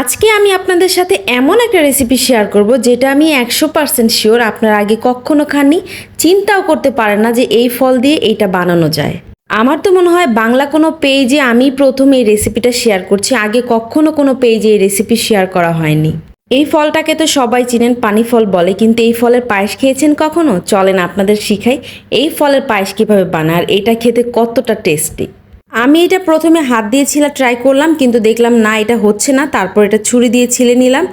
আজকে আমি আপনাদের সাথে এমন একটা রেসিপি শেয়ার করব যেটা আমি একশো পার্সেন্ট শিওর আপনার আগে কখনো খাননি, চিন্তাও করতে পারেন না যে এই ফল দিয়ে এইটা বানানো যায়। আমার তো মনে হয় বাংলা কোনো পেজে আমি প্রথম এই রেসিপিটা শেয়ার করছি, আগে কখনো কোনো পেজে এই রেসিপি শেয়ার করা হয়নি। এই ফলটাকে তো সবাই চিনেন, পানি ফল বলে, কিন্তু এই ফলের পায়েস খেয়েছেন কখনো? চলেন আপনাদের শিখাই এই ফলের পায়েস কীভাবে বানায় আর এটা খেতে কতটা টেস্টি আমি এটা প্রথমে হাত দিয়ে ছিলা ট্রাই করলাম, কিন্তু দেখলাম না, এটা হচ্ছে না, তারপর এটা ছুরি দিয়ে ছিলে নিলাম।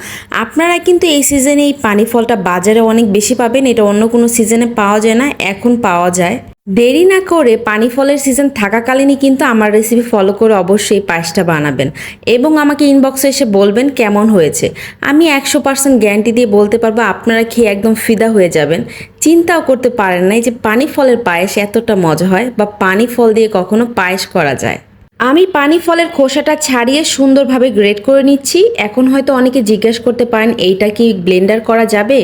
আপনারা কিন্তু এই সিজনে এই পানি ফলটা বাজারে অনেক বেশি পাবেন, এটা অন্য কোনো সিজনে পাওয়া যায় না, এখন পাওয়া যায়। দেরি না করে পানি ফলের সিজন থাকাকালীনই কিন্তু আমার রেসিপি ফলো করে অবশ্যই পায়েসটা বানাবেন এবং আমাকে ইনবক্সে এসে বলবেন কেমন হয়েছে। আমি একশো পার্সেন্ট গ্যারান্টি দিয়ে বলতে পারব আপনারা খেয়ে একদম ফিদা হয়ে যাবেন। চিন্তাও করতে পারেন নাই যে পানি ফলের পায়েস এতটা মজা হয় বা পানি ফল দিয়ে কখনো পায়েস করা যায়। আমি পানি ফলের খোসাটা ছাড়িয়ে সুন্দরভাবে গ্রেড করে নিচ্ছি। এখন হয়তো অনেকে জিজ্ঞেস করতে পারেন, এইটা কি ব্লেন্ডার করা যাবে?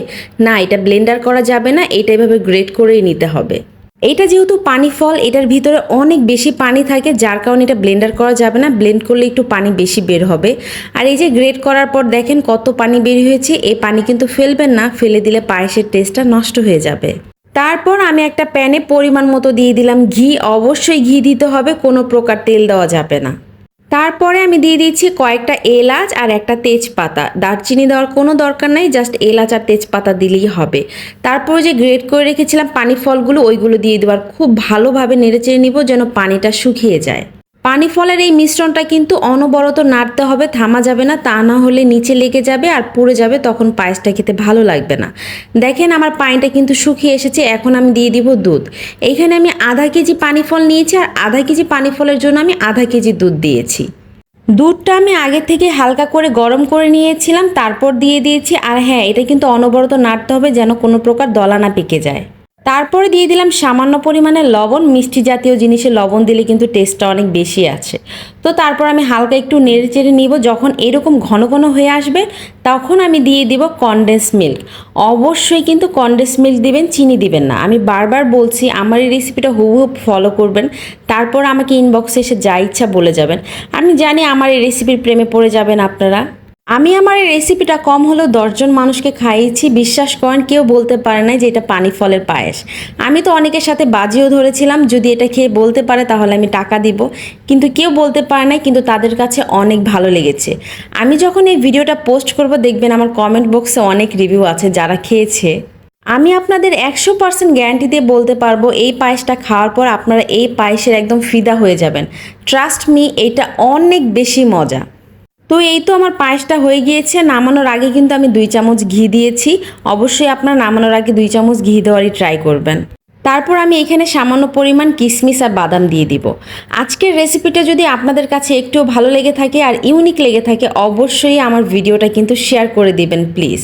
না, এটা ব্লেন্ডার করা যাবে না এইটা এভাবে গ্রেড করেই নিতে হবে। এটা যেহেতু পানি ফল, এটার ভিতরে অনেক বেশি পানি থাকে, যার কারণে এটা ব্লেন্ডার করা যাবে না। ব্লেন্ড করলে একটু পানি বেশি বের হবে। আর এই যে গ্রেড করার পর দেখেন কত পানি বের হয়েছে। এই পানি কিন্তু ফেলবেন না, ফেলে দিলে পায়েসের টেস্টটা নষ্ট হয়ে যাবে। তারপর আমি একটা প্যানে পরিমাণ মতো দিয়ে দিলাম ঘি। অবশ্যই ঘি দিতে হবে, কোনো প্রকার তেল দেওয়া যাবে না। তারপরে আমি দিয়ে দিচ্ছি কয়েকটা এলাচ আর একটা তেজপাতা। দারচিনি দেওয়ার কোনো দরকার নাই জাস্ট এলাচ আর তেজপাতা দিলেই হবে। তারপরে যে গ্রেট করে রেখেছিলাম পানি ফলগুলো, ওইগুলো দিয়ে দেওয়ার খুব ভালোভাবে নেড়েচেড়ে নিব যেন পানিটা শুকিয়ে যায়। পানি ফলের এই মিশ্রণটা কিন্তু অনবরত নাড়তে হবে, থামা যাবে না, তা না হলে নিচে লেগে যাবে আর পুড়ে যাবে, তখন পায়েসটা খেতে ভালো লাগবে না। দেখেন আমার পানিটা কিন্তু শুকিয়ে এসেছে, এখন আমি দিয়ে দিব দুধ। এইখানে আমি আধা কেজি পানি ফল নিয়েছি আর আধা কেজি পানি ফলের জন্য আমি আধা কেজি দুধ দিয়েছি। দুধটা আমি আগে থেকে হালকা করে গরম করে নিয়েছিলাম, তারপর দিয়ে দিয়েছি, আর হ্যাঁ এটা কিন্তু অনবরত নাড়তে হবে যেন কোনো প্রকার দলা না পেকে যায়। তারপরে দিয়ে দিলাম সামান্য পরিমাণে লবণ। মিষ্টি জাতীয় জিনিসে লবণ দিলে কিন্তু টেস্টটা অনেক বেশি আছে। তো তারপর আমি হালকা একটু নেড়ে চেড়ে নিব। যখন এরকম ঘন ঘন হয়ে আসবে, তখন আমি দিয়ে দিব কনডেন্স মিল্ক অবশ্যই কিন্তু কনডেন্স মিল্ক দিবেন, চিনি দিবেন না। আমি বারবার বলছি, আমার এই রেসিপিটা হুবহুব ফলো করবেন। তারপর আমাকে ইনবক্সে এসে যা ইচ্ছা বলে যাবেন। আমি জানি আমার এই রেসিপির প্রেমে পড়ে যাবেন আপনারা। আমি আমার এই রেসিপিটা কম হলেও দশজন মানুষকে খাইয়েছি, বিশ্বাস করেন, কেউ বলতে পারে না যে এটা পানি ফলের পায়েস। আমি তো অনেকের সাথে বাজিও ধরেছিলাম, যদি এটা খেয়ে বলতে পারে তাহলে আমি টাকা দিব। কিন্তু কেউ বলতে পারে না কিন্তু তাদের কাছে অনেক ভালো লেগেছে। আমি যখন এই ভিডিওটা পোস্ট করব, দেখবেন আমার কমেন্ট বক্সে অনেক রিভিউ আছে যারা খেয়েছে। আমি আপনাদের একশো পার্সেন্ট গ্যারান্টি দিয়ে বলতে পারব, এই পায়েসটা খাওয়ার পর আপনারা এই পায়েসের একদম ফিদা হয়ে যাবেন। ট্রাস্ট মি এটা অনেক বেশি মজা। তো এই তো আমার পায়েসটা হয়ে গিয়েছে। নামানোর আগে কিন্তু আমি দুই চামচ ঘি দিয়েছি। অবশ্যই আপনার নামানোর আগে দুই চামচ ঘি দেওয়ারই ট্রাই করবেন। তারপর আমি এখানে সামান্য পরিমাণ কিশমিশ আর বাদাম দিয়ে দিব। আজকের রেসিপিটা যদি আপনাদের কাছে একটু ভালো লেগে থাকে আর ইউনিক লেগে থাকে, অবশ্যই আমার ভিডিওটা কিন্তু শেয়ার করে দিবেন প্লিজ